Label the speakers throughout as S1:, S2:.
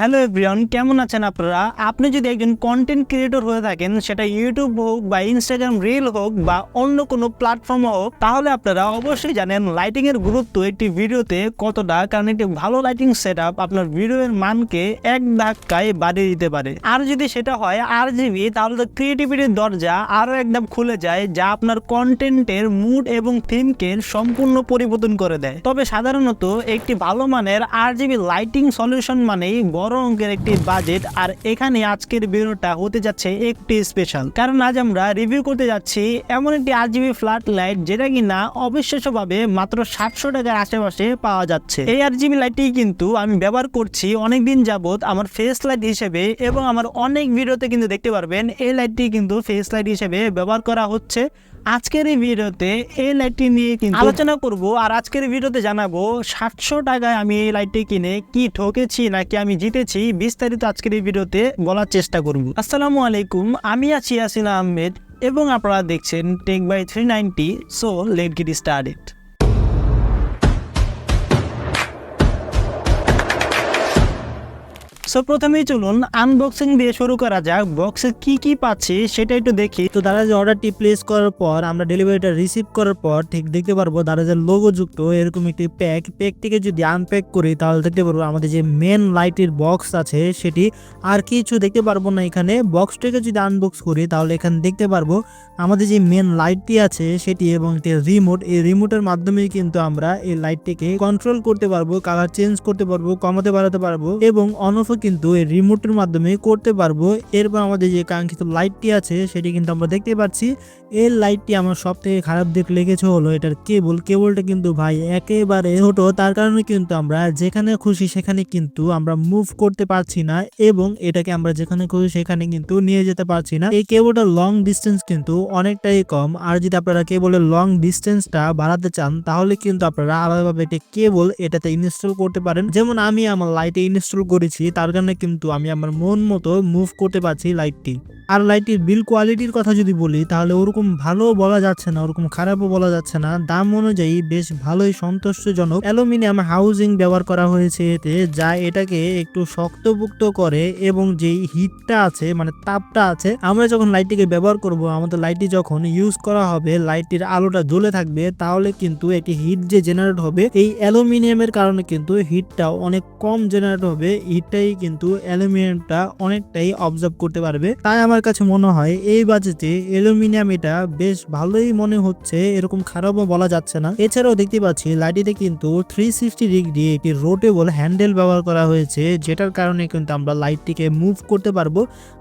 S1: Hello everyone, কেমন আছেন আপনারা? আপনি যদি একজন কন্টেন্ট ক্রিয়েটর হয়ে থাকেন, সেটা ইউটিউব হোক বা ইনস্টাগ্রাম রিল হোক বা অন্য কোনো প্ল্যাটফর্ম হোক, তাহলে আপনারা অবশ্যই জানেন লাইটিং এর গুরুত্ব একটি ভিডিওতে কতটা, কারণ একটি ভালো লাইটিং সেট আপনার ভিডিওর মানকে এক ধাক্কায় বাড়িয়ে দিতে পারে। আর যদি সেটা হয় আর জিবি তাহলে তো ক্রিয়েটিভিটির দরজা আরও একদম খুলে যায়, যা আপনার কন্টেন্টের মুড এবং থিমকে সম্পূর্ণ পরিবর্তন করে দেয়। তবে সাধারণত একটি ভালো মানের আর জিবি লাইটিং সলিউশন মানেই বড় অঙ্কের একটি বাজেট আর এখানে আজকের ভিডিওটা হতে যাচ্ছে একটি স্পেশাল কারণ আজ আমরা রিভিউ করতে যাচ্ছি এমন একটি আর জিবি ফ্ল্যাট লাইট যেটা কিনা অবিশ্বাস্যভাবে মাত্র সাতশো টাকার আশেপাশে পাওয়া যাচ্ছে। এই আর জিবি লাইটটি কিন্তু আমি ব্যবহার করছি অনেকদিন যাবত আমার ফেস লাইট হিসেবে এবং আমার অনেক ভিডিওতে কিন্তু দেখতে পারবেন এই লাইটটি কিন্তু ফেস লাইট হিসেবে ব্যবহার করা হচ্ছে। আজকের এই ভিডিওতে এই লাইটটি নিয়ে কিন্তু আলোচনা করব আর আজকের ভিডিওতে জানাব সাতশো টাকায় আমি এই লাইটটি কিনে কি ঠকেছি নাকি আমি জিতেছি বিস্তারিত আজকের এই ভিডিওতে বলার চেষ্টা করব। আসসালামু আলাইকুম, আমি আছি ইয়াসিন আহমেদ এবং আপনারা দেখছেন tech by three ninety so let get started so প্রথমেই চলুন আনবক্সিং দিয়ে শুরু করা যাক। বক্সে কি কি পাচ্ছি সেটা একটু দেখি।
S2: তো তারা যে অর্ডারটি প্লেস করার পর, আমরা ডেলিভারিটা রিসিভ করার পর, ঠিক দেখতে পারব তারা যে লোগো যুক্ত এরকম একটি প্যাক প্যাকটিকে যদি আনপ্যাক করি, তাহলে দেখতে পারব আমাদের যে মেন লাইটের বক্স আছে, সেটি আর কিছু দেখতে পারব না এখানে। বক্সটাকে যদি আনবক্স করি, তাহলে এখানে দেখতে পারব আমাদের যে মেন লাইটটি আছে, সেটি এবং একটি রিমোট এই রিমোটের মাধ্যমে কিন্তু আমরা এই লাইটটিকে কন্ট্রোল করতে পারব কালার চেঞ্জ করতে পারব, কমাতে বাড়াতে পারব এবং অন কিন্তু এই রিমোটের মাধ্যমে করতে পারব। এরপর আমাদের যে কাঙ্ক্ষিত লাইটটি আছে, সেটি কিন্তু আমরা দেখতে পাচ্ছি। এই লাইটটি আমার সব থেকে খারাপ দিক লেগেছে হলো এটার কেবল, কেবলটা কিন্তু ভাই একেবারে ছোট, তার কারণে কিন্তু আমরা যেখানে খুশি সেখানে কিন্তু আমরা মুভ করতে পারছি না এবং এটাকে আমরা যেখানে খুশি সেখানে কিন্তু নিয়ে যেতে পারছি না। এই কেবলটার লং ডিস্টেন্স কিন্তু অনেকটাই কম। আর যদি আপনারা কেবলের লং ডিস্টেন্সটা বাড়াতে চান, তাহলে কিন্তু আপনারা আলাদাভাবে একটি কেবল এটাতে ইনস্টল করতে পারেন। যেমন আমি আমার লাইটে ইনস্টল করেছি, তার কারণে কিন্তু আমি আমার মন মতো মুভ করতে পারছি লাইটটি। আর লাইটটির বিল কোয়ালিটির কথা যদি বলি, তাহলে ওরকম ভালো বলা যাচ্ছে না, ওরকম খারাপও বলা যাচ্ছে না। দাম অনুযায়ী বেশ ভালোই সন্তোষজনক অ্যালুমিনিয়াম হাউজিং ব্যবহার করা হয়েছে এতে, যা এটাকে একটু শক্তপুক্ত করে এবং যেই হিটটা আছে মানে তাপটা আছে, আমরা যখন লাইটটিকে ব্যবহার করব, আমাদের লাইটটি যখন ইউজ করা হবে, লাইটটির আলোটা জ্বলে থাকবে, তাহলে কিন্তু একটি হিট যে জেনারেট হবে, এই অ্যালুমিনিয়ামের কারণে কিন্তু হিটটা অনেক কম জেনারেট হবে, হিটটাই কিন্তু অ্যালুমিনিয়ামটা অনেকটাই অবজার্ভ করতে পারবে। তাই আমার কাছে মনে হয়, এই বাজেটে অ্যালুমিনিয়াম এটা বেশ ভালোই মনে হচ্ছে, এরকম খারাপও বলা যাচ্ছে না। এছাড়াও দেখতে পাচ্ছি, লাইটিতে কিন্তু থ্রি সিক্সটি ডিগ্রি একটি রোটেবল হ্যান্ডেল ব্যবহার করা হয়েছে, যেটার কারণে কিন্তু আমরা লাইটটিকে মুভ করতে পারব।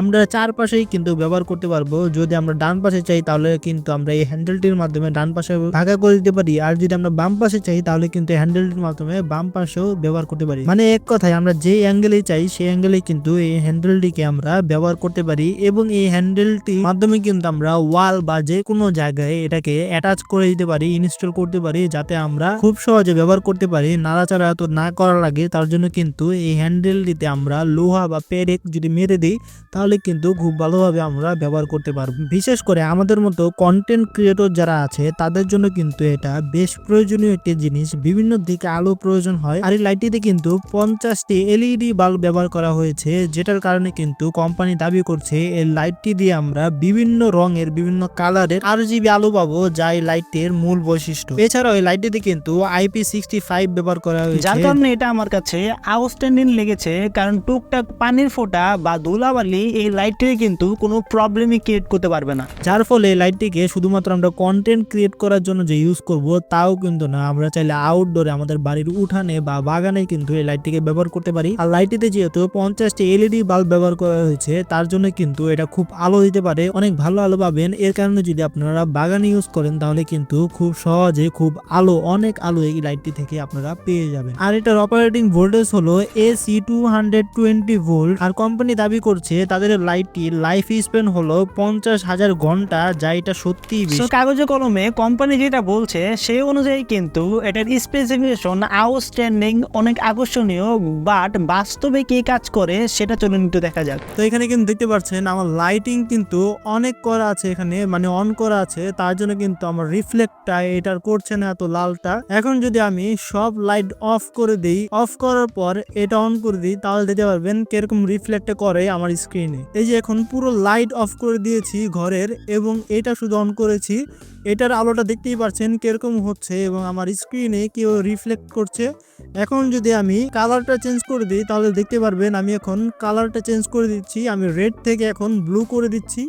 S2: আমরা চারপাশেই কিন্তু ব্যবহার করতে পারব, যদি আমরা ডান পাশে চাই তাহলে কিন্তু আমরা এই হ্যান্ডেলটির মাধ্যমে ডান পাশে ভাগা করে দিতে পারি, আর যদি আমরা বাম পাশে চাই তাহলে কিন্তু হ্যান্ডেলটির মাধ্যমে বাম পাশেও ব্যবহার করতে পারি। মানে এক কথায় আমরা যে অ্যাঙ্গেলে চাই, সেই অ্যাঙ্গেলে কিন্তু এই হ্যান্ডেলটিকে আমরা ব্যবহার করতে পারি, এবং এই হ্যান্ডেলটির মাধ্যমে কিন্তু আমরা ওয়াল বা যে কোনো জায়গায় এটাকে অ্যাটাচ করে দিতে পারি ইনস্টল করতে পারি, যাতে আমরা খুব সহজে ব্যবহার করতে পারি। নাড়াচাড়া তো না করা লাগে তার জন্য কিন্তু এই হ্যান্ডেলটিতে আমরা লোহা বা পেরেক যদি মেরে দিই, তাহলে কিন্তু খুব ভালোভাবে আমরা ব্যবহার করতে পারব। বিশেষ করে আমাদের মতো কন্টেন্ট ক্রিয়েটর যারা আছে, তাদের জন্য কিন্তু এটা বেশ প্রয়োজনীয় একটি জিনিস। বিভিন্ন দিকে আলো প্রয়োজন হয়, আর এই লাইটটিতে কিন্তু পঞ্চাশটি এলইডি বাল্ব ব্যবহার করা হয়েছে, যেটার কারণে কিন্তু কোম্পানি দাবি করছে, এই লাইটটি দিয়ে আমরা বিভিন্ন রঙের বিভিন্ন কালারের আর জিবি আলো পাবো যা এই লাইটের মূল বৈশিষ্ট্য। এছাড়াও এই লাইটটিতে কিন্তু আইপি সিক্সটি ফাইভ ব্যবহার করা হয়েছে।
S1: যার কারণে এটা আমার কাছে আউটস্ট্যান্ডিং লেগেছে কারণ টুকটাক পানির ফোঁটা বা ধুলাবালি এই লাইটটিকে কিন্তু কোনো প্রবলেমই ক্রিয়েট করতে পারবে না।
S2: যার ফলে এই লাইটটিকে শুধুমাত্র আমরা কন্টেন্ট ক্রিয়েট করার জন্য যে ইউজ করব তাও কিন্তু না। আমরা চাইলে আউটডোরে আমাদের বাড়ির উঠানে বা বাগানে কিন্তু এই লাইটটিকে ব্যবহার করতে পারি। আর লাইটটিতে যেহেতু পঞ্চাশটি এলইডি বাল্ব ব্যবহার করা হয়েছে তার জন্য কিন্তু এটা খুব আলো দিতে পারে। অনেক ভালো আলো পাবেন। এর কারণে যদি আপনারা বাগানে ইউজ করেন তাহলে কিন্তু খুব সহজে খুব আলো অনেক আলো এই লাইটটি থেকে আপনারা পেয়ে যাবেন। আর এটার অপারেটিং ভোল্টেজ হলো AC two hundred twenty volt আর কোম্পানি দাবি করছে তাদের লাইটটি লাইফ স্পেন হলো পঞ্চাশ হাজার ঘণ্টা যা এটা সত্যি
S1: কাগজে কলমে কোম্পানি যেটা বলছে সেই অনুযায়ী কিন্তু এটার স্পেসিফিকেশন আউটস্ট্যান্ডিং অনেক আকর্ষণীয় বাট বাস্তবে কি কাজ করে সেটা চলুন একটু দেখা যাক।
S2: তো এখানে কিন্তু দেখতে পাচ্ছেন আমার লাইটিং কিন্তু অনেক করা আছে এখানে মানে অন করা আছে, তার জন্য কিন্তু আমার রিফ্লেক্টটা এটার করছে না এত লালটা। এখন যদি আমি সব লাইট অফ করে দিই অফ করার পর এটা অন করে দিই, তাহলে দেখতে পারবেন কীরকম রিফ্লেক্ট করে আমার স্ক্রিনে এই যে এখন পুরো লাইট অফ করে দিয়েছি ঘরের, এবং এটা শুধু অন করেছি, এটার আলোটা দেখতেই পাচ্ছেন কীরকম হচ্ছে, এবং আমার স্ক্রিনে কেউ রিফ্লেক্ট করছে। এখন যদি আমি কালারটা চেঞ্জ করে দিই, তাহলে দেখতে পারবেন আমি এখন কালারটা চেঞ্জ করে দিচ্ছি, আমি রেড থেকে এখন ব্লু করে দিচ্ছি।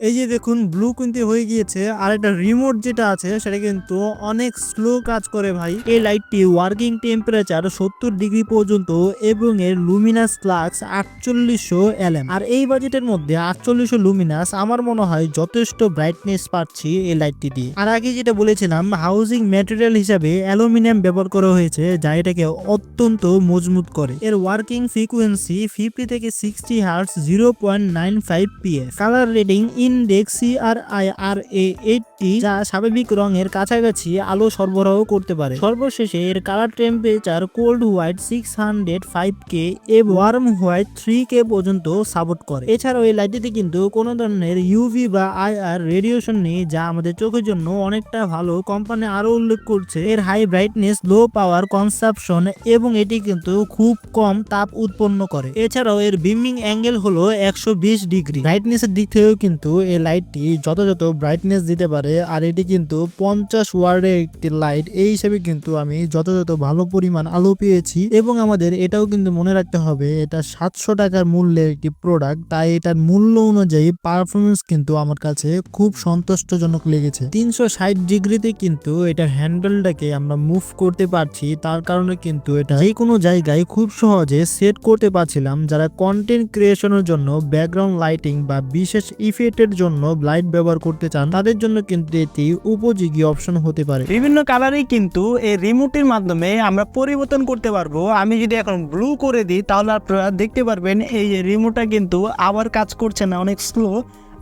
S2: এই যে দেখুন ব্লু কিন্তু হয়ে গিয়েছে। আর একটা রিমোট যেটা আছে, সেটা কিন্তু অনেক স্লো কাজ করে ভাই। এই লাইটটি ওয়ার্কিং টেম্পারেচার সত্তর ডিগ্রি পর্যন্ত এবং এর লুমিনাস ফ্লাক্স আটচল্লিশশো এলএম। আর এই বাজেটের মধ্যে আটচল্লিশশো লুমিনাস আমার মনে হয় যথেষ্ট ব্রাইটনেস পাচ্ছি এই লাইটটি দিয়ে। আর আগে যেটা বলেছিলাম হাউজিং ম্যাটেরিয়াল হিসাবে অ্যালুমিনিয়াম ব্যবহার করা হয়েছে, যা এটাকে অত্যন্ত মজবুত করে। এর ওয়ার্কিং ফ্রিকোয়েন্সি ফিফটি থেকে sixty hertz zero point nine five PS colour rating index CR I R A eighty যা স্বাভাবিক রঙের কাছাকাছি আলো সরবরাহ করতে পারে। সর্বশেষে এর colour temperature cold white six hundred five K এবং ওয়ার্ম হোয়াইট থ্রি কে পর্যন্ত সাপোর্ট করে। এছাড়াও এই লাইটটিতে কিন্তু কোনো ধরনের ইউভি বা আই আর রেডিয়েশন নেই, যা আমাদের চোখের জন্য অনেকটা ভালো। কোম্পানি আরও উল্লেখ করছে, এর হাই ব্রাইটনেস লো পাওয়ার কনসাপশন এবং এটি কিন্তু খুব কম তাপ উৎপন্ন করে। এছাড়াও এর বিমিং অ্যাঙ্গেল হলো একশো বিশ ডিগ্রি। ব্রাইটনেসের দিক থেকেও কিন্তু এই লাইটটি যথাযথ ব্রাইটনেস দিতে পারে, আর এটি কিন্তু পঞ্চাশ ওয়ার্ডের একটি লাইট এই হিসেবে কিন্তু আমি যথাযথ ভালো পরিমাণ আলো পেয়েছি এবং আমাদের এটাও কিন্তু মনে রাখতে হবে, এটা সাতশো টাকার মূল্যের একটি প্রোডাক্ট তাই এটার মূল্য অনুযায়ী পারফরমেন্স কিন্তু আমার কাছে খুব সন্তুষ্টজনক লেগেছে। তিনশো ষাট ডিগ্রিতে কিন্তু এটা হ্যান্ডেলটাকে আমরা মুভ করতে পারছি, তার কারণে কিন্তু এটা যে কোনো জায়গায় খুব সহজে সেট করতে পারছিলাম, যারা কন্টেন্ট ক্রিয়েশনের জন্য ব্যাকগ্রাউন্ড লাইটিং বা বিশেষ ইফেক্টের জন্য ব্লাইট ব্যবহার করতে চান, তাদের জন্য কিন্তু এটি উপযোগী অপশন হতে পারে।
S1: বিভিন্ন কালারই কিন্তু এই রিমোটের মাধ্যমে আমরা পরিবর্তন করতে পারব। আমি যদি এখন ব্লু করে দিই, তাহলে আপনারা দেখতে পারবেন এই যে রিমোটটা কিন্তু আবার কাজ করছে না, অনেক স্লো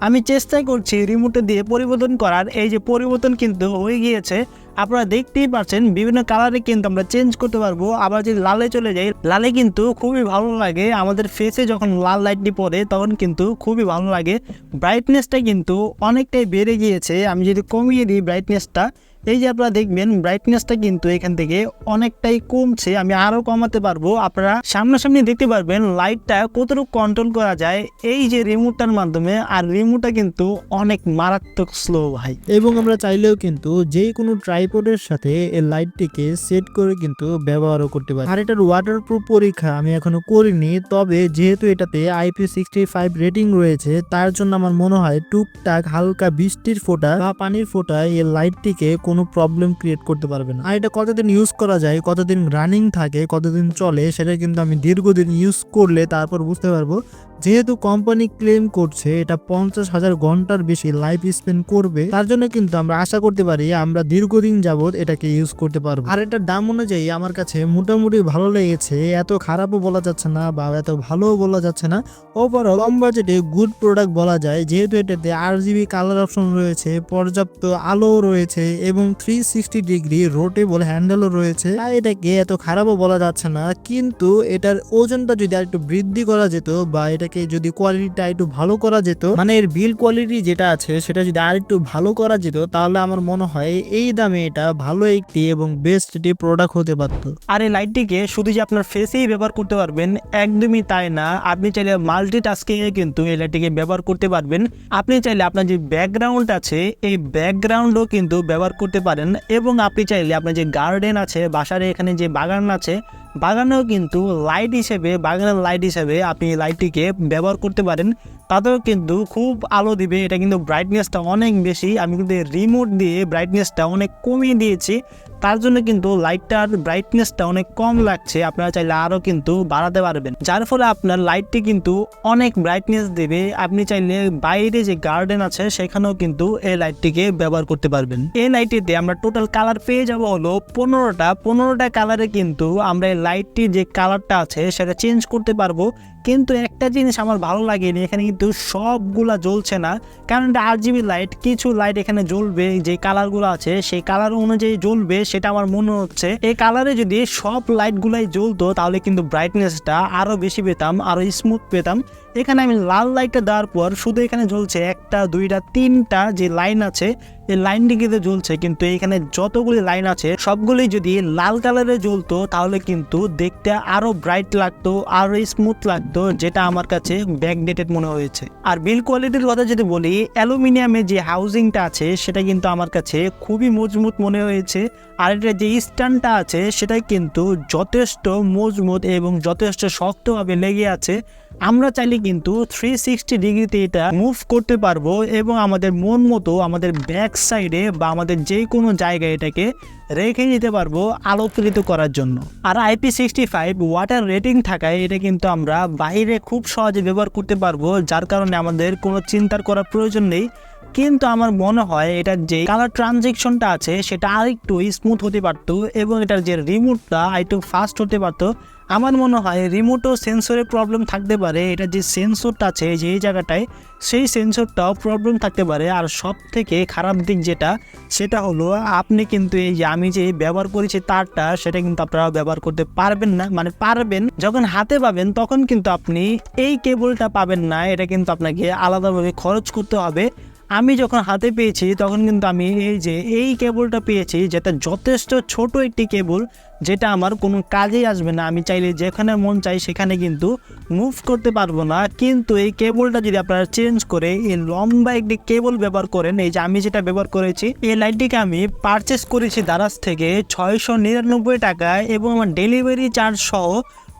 S1: আমি চেষ্টা করছি রিমোটে দিয়ে পরিবর্তন করার। এই যে পরিবর্তন কিন্তু হয়ে গিয়েছে। আপনারা দেখতেই পাচ্ছেন, বিভিন্ন কালারে কিন্তু আমরা চেঞ্জ করতে পারব। আবার যদি লালে চলে যাই, লালে কিন্তু খুবই ভালো লাগে। আমাদের ফেসে যখন লাল লাইটটি পড়ে, তখন কিন্তু খুবই ভালো লাগে। ব্রাইটনেসটা কিন্তু অনেকটাই বেড়ে গিয়েছে। আমি যদি কমিয়ে দিই ব্রাইটনেসটা এই যে আপনারা দেখবেন ব্রাইটনেসটা কিন্তু এখান থেকে অনেকটাই কমছে, আমি আরও কমাতে পারব। আপনারা সামনাসামনি দেখতে পারবেন লাইটটা কতটুকু কন্ট্রোল করা যায়, এই যে রিমোটটার মাধ্যমে, আর রিমোটটা কিন্তু অনেক মারাত্মক স্লো ভাই।
S2: এবং আমরা চাইলেও কিন্তু যে কোনো ট্রাইপডের সাথে এই লাইটটিকে সেট করে কিন্তু ব্যবহারও করতে পারি। আর এটার ওয়াটারপ্রুফ পরীক্ষা আমি এখনও করিনি, তবে যেহেতু এটাতে আইপি সিক্সটি ফাইভ রেটিং রয়েছে, তার জন্য আমার মনে হয় টুকটাক হালকা বৃষ্টির ফোঁটা বা পানির ফোঁটা এই লাইটটিকে কোনো প্রবলেম ক্রিয়েট করতে পারবে না। আর এটা কতদিন ইউজ করা যায়, কতদিন রানিং থাকে, কতদিন চলে, সেটা কিন্তু আমি দীর্ঘদিন ইউজ করলে তারপর বুঝতে পারব যেহেতু কোম্পানি ক্লেম করছে, এটা পঞ্চাশ হাজার ঘণ্টার বেশি লাইফ স্পেন্ড করবে, তার জন্য কিন্তু আমরা আশা করতে পারি আমরা দীর্ঘদিন যাবত এটাকে ইউজ করতে পারব। আর এটার দাম অনুযায়ী আমার কাছে মোটামুটি ভালো লেগেছে, এত খারাপও বলা যাচ্ছে না বা এত ভালোও বলা যাচ্ছে না। ওভারঅল কম বাজেটে গুড প্রোডাক্ট বলা যায়, যেহেতু এটাতে আর জিবি কালার অপশন রয়েছে, পর্যাপ্ত আলো রয়েছে এবং থ্রি সিক্সটি ডিগ্রি রোটেবল হ্যান্ডেলও রয়েছে। তাই এটাকে এত খারাপও বলা যাচ্ছে না, কিন্তু এটার ওজনটা যদি আর একটু বৃদ্ধি করা যেত বা এটাকে যদি কোয়ালিটিটা একটু ভালো করা যেত মানে এর বিল কোয়ালিটি যেটা আছে সেটা যদি আর একটু ভালো করা যেত, তাহলে আমার মনে হয় এই দামে এটা ভালো একটি এবং বেস্ট একটি প্রোডাক্ট হতে পারতো।
S1: আর এই লাইটটিকে শুধু যে আপনার ফেসেই ব্যবহার করতে পারবেন, একদমই তাই না। আপনি চাইলে মাল্টি টাস্কিংয়ে কিন্তু এই লাইটটিকে ব্যবহার করতে পারবেন। আপনি চাইলে আপনার যে ব্যাকগ্রাউন্ড আছে, এই ব্যাকগ্রাউন্ডও কিন্তু ব্যবহার করতে পারেন। এবং আপনি চাইলে আপনার যে গার্ডেন আছে, বাসার এখানে যে বাগান আছে বাগানেও কিন্তু লাইট হিসেবে, বাগানের লাইট হিসেবে আপনি লাইটটিকে ব্যবহার করতে পারেন। তাতেও কিন্তু খুব আলো দিবে। এটা কিন্তু ব্রাইটনেসটা অনেক বেশি। আমি কিন্তু রিমোট দিয়ে ব্রাইটনেসটা অনেক কমিয়ে দিয়েছি। তার জন্য কিন্তু লাইটটার ব্রাইটনেসটা অনেক কম লাগছে। আপনারা চাইলে আরও কিন্তু বাড়াতে পারবেন। যার ফলে আপনার লাইটটি কিন্তু অনেক ব্রাইটনেস দেবে। আপনি চাইলে বাইরে যে গার্ডেন আছে, সেখানেও কিন্তু এই লাইটটিকে ব্যবহার করতে পারবেন। এই লাইটটিতে আমরা টোটাল কালার পেয়ে যাব হলো পনেরোটা। পনেরোটা কালারে কিন্তু আমরা এই লাইটটির যে কালারটা আছে, সেটা চেঞ্জ করতে পারব। কিন্তু একটা জিনিস আমার ভালো লাগেনি, এখানে কিন্তু সবগুলা জ্বলছে না। কারণ এটা আর জিবি লাইট কিছু লাইট এখানে জ্বলবে, যে কালারগুলো আছে, সেই কালার অনুযায়ী জ্বলবে, সেটা আমার মনে হচ্ছে। এই কালারে যদি সব লাইটগুলাই জ্বলতো, তাহলে কিন্তু ব্রাইটনেসটা আরও বেশি পেতাম আরও স্মুথ পেতাম। এখানে আমি লাল লাইটটা দেওয়ার পর শুধু এখানে জ্বলছে একটা, দুইটা, তিনটা যে লাইন আছে, এই লাইনটি কিন্তু জ্বলছে। কিন্তু এখানে যতগুলি লাইন আছে, সবগুলি যদি লাল কালারে জ্বলতো, তাহলে কিন্তু দেখতে আরও ব্রাইট লাগতো, আরও স্মুথ লাগতো, যেটা আমার কাছে ব্যাকডেটেড মনে হয়েছে। আর বিল কোয়ালিটির কথা যদি বলি অ্যালুমিনিয়ামের যে হাউজিংটা আছে, সেটা কিন্তু আমার কাছে খুবই মজবুত মনে হয়েছে। আর এটা যে স্ট্যান্ডটা আছে, সেটাই কিন্তু যথেষ্ট মজবুত এবং যথেষ্ট শক্তভাবে লেগে আছে। আমরা চাইলে কিন্তু থ্রি সিক্সটি ডিগ্রিতে এটা মুভ করতে পারব এবং আমাদের মন মতো আমাদের ব্যাক সাইডে বা আমাদের যে কোনো জায়গায় এটাকে রেখে নিতে পারব আলোকৃত করার জন্য। আর IP sixty five water rating থাকায় এটা কিন্তু আমরা বাইরে খুব সহজে ব্যবহার করতে পারব, যার কারণে আমাদের কোনো চিন্তার করার প্রয়োজন নেই। কিন্তু আমার মনে হয় এটার যে কালার ট্রানজেকশনটা আছে, সেটা আরেকটু স্মুথ হতে পারতো এবং এটার যে রিমোটটা আরেকটু ফাস্ট হতে পারতো। আমার মনে হয় রিমোটও সেন্সরের প্রবলেম থাকতে পারে। এটা যে সেন্সরটা আছে যে জায়গাটায়, সেই সেন্সরটাও প্রবলেম থাকতে পারে। আর সব থেকে খারাপ দিক যেটা, সেটা হলো আপনি কিন্তু এই যে আমি যে ব্যবহার করেছি তারটা, সেটা কিন্তু আপনারা ব্যবহার করতে পারবেন না। মানে পারবেন, যখন হাতে পাবেন, তখন কিন্তু আপনি এই কেবলটা পাবেন না। এটা কিন্তু আপনাকে আলাদাভাবে খরচ করতে হবে। আমি যখন হাতে পেয়েছি, তখন কিন্তু আমি এই যে, এই কেবলটা পেয়েছি, যেটা যথেষ্ট ছোট একটি কেবল, যেটা আমার কোনো কাজেই আসবে না। আমি চাইলে যেখানে মন চাই, সেখানে কিন্তু মুভ করতে পারব না। কিন্তু এই কেবলটা যদি আপনারা চেঞ্জ করে, এই লম্বা একটি কেবল ব্যবহার করেন, এই যে আমি যেটা ব্যবহার করেছি, এই লাইটটিকে আমি পারচেস করেছি দারাজ থেকে ছয়শো নিরানব্বই টাকায় এবং আমার ডেলিভারি চার্জ সহ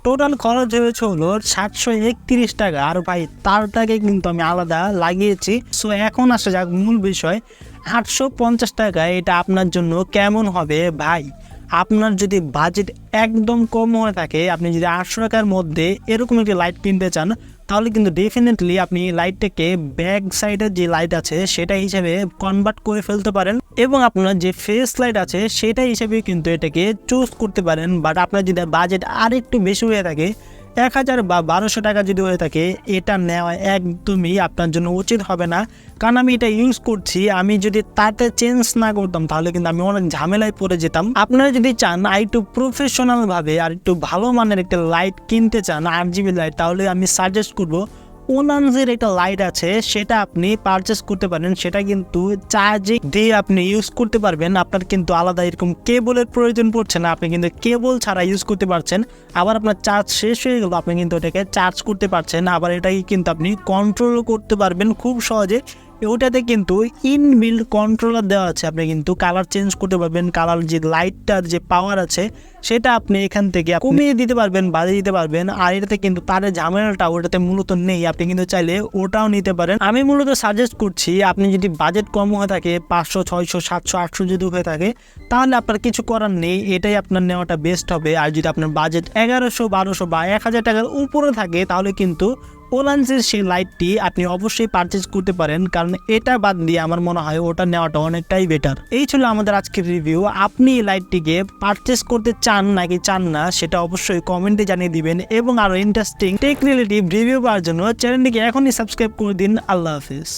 S1: টোটাল খরচ হয়েছে হলো সাতশো একত্রিশ টাকা। আর ভাই, তারটাকে কিন্তু আমি আলাদা লাগিয়েছি। সো এখন আসা যাক মূল বিষয়। আটশো পঞ্চাশ টাকা, এটা আপনার জন্য কেমন হবে ভাই? আপনার যদি বাজেট একদম কম হয়ে থাকে, আপনি যদি আটশো টাকার মধ্যে এরকম একটি লাইট কিনতে চান তাহলে কিন্তু ডেফিনেটলি আপনি লাইটটাকে ব্যাক সাইডের যে লাইট আছে, সেটা হিসেবে কনভার্ট করে ফেলতে পারেন এবং আপনার যে ফেস লাইট আছে, সেটা হিসেবে কিন্তু এটাকে চুজ করতে পারেন। বাট আপনার যদি বাজেট আর একটু বেশি হয়ে থাকে এক হাজার বা বারোশো টাকা যদি হয়ে থাকে, এটা নেওয়া একদমই আপনার জন্য উচিত হবে না। কারণ আমি এটা ইউজ করছি, আমি যদি তাতে চেঞ্জ না করতাম, তাহলে কিন্তু আমি অনেক ঝামেলায় পড়ে যেতাম। আপনারা যদি চান আর একটু প্রফেশনালভাবে আর একটু ভালো মানের একটা লাইট কিনতে চান, আট জিবি লাইট তাহলে আমি সাজেস্ট করব ওনানজের একটা লাইট আছে, সেটা আপনি পারচেস করতে পারেন। সেটা কিন্তু চার্জিং দিয়ে আপনি ইউজ করতে পারবেন। আপনার কিন্তু আলাদা এরকম কেবলের প্রয়োজন পড়ছে না। আপনি কিন্তু কেবল ছাড়া ইউজ করতে পারছেন। আবার আপনার চার্জ শেষ হয়ে গেল, আপনি কিন্তু এটাকে চার্জ করতে পারছেন আবার এটাকে কিন্তু আপনি কন্ট্রোল করতে পারবেন খুব সহজে। ওটাতে কিন্তু ইনবিল্ড কন্ট্রোলার দেওয়া আছে। আপনি কিন্তু কালার চেঞ্জ করতে পারবেন। কালার যে লাইটটার যে পাওয়ার আছে সেটা আপনি এখান থেকে কমিয়ে দিতে পারবেন, বাড়িয়ে দিতে পারবেন। আর এটাতে কিন্তু তারের ঝামেলাটা, ওটাতে মূলত নেই। আপনি কিন্তু চাইলে ওটাও নিতে পারেন। আমি মূলত সাজেস্ট করছি, আপনি যদি বাজেট কম হয়ে থাকে, পাঁচশো, ছয়শো, সাতশো, আটশো যদি হয়ে থাকে, তাহলে আপনার কিছু করার নেই। এটাই আপনার নেওয়াটা বেস্ট হবে। আর যদি আপনার বাজেট এগারোশো, বারোশো বা এক হাজার টাকার উপরে থাকে, তাহলে কিন্তু ওলান্সের সেই লাইটটি আপনি অবশ্যই পারচেজ করতে পারেন। কারণ এটা বাদ দিয়ে আমার মনে হয় ওটা নেওয়াটা অনেকটাই বেটার এই ছিল আমাদের আজকের রিভিউ আপনি এই লাইটটিকে পারচেস করতে চান নাকি চান না, সেটা অবশ্যই কমেন্টে জানিয়ে দিবেন। এবং আরও ইন্টারেস্টিং টেক রিলেটিভ রিভিউ পাওয়ার জন্য চ্যানেলটিকে এখনই সাবস্ক্রাইব করে দিন। আল্লাহ হাফিজ।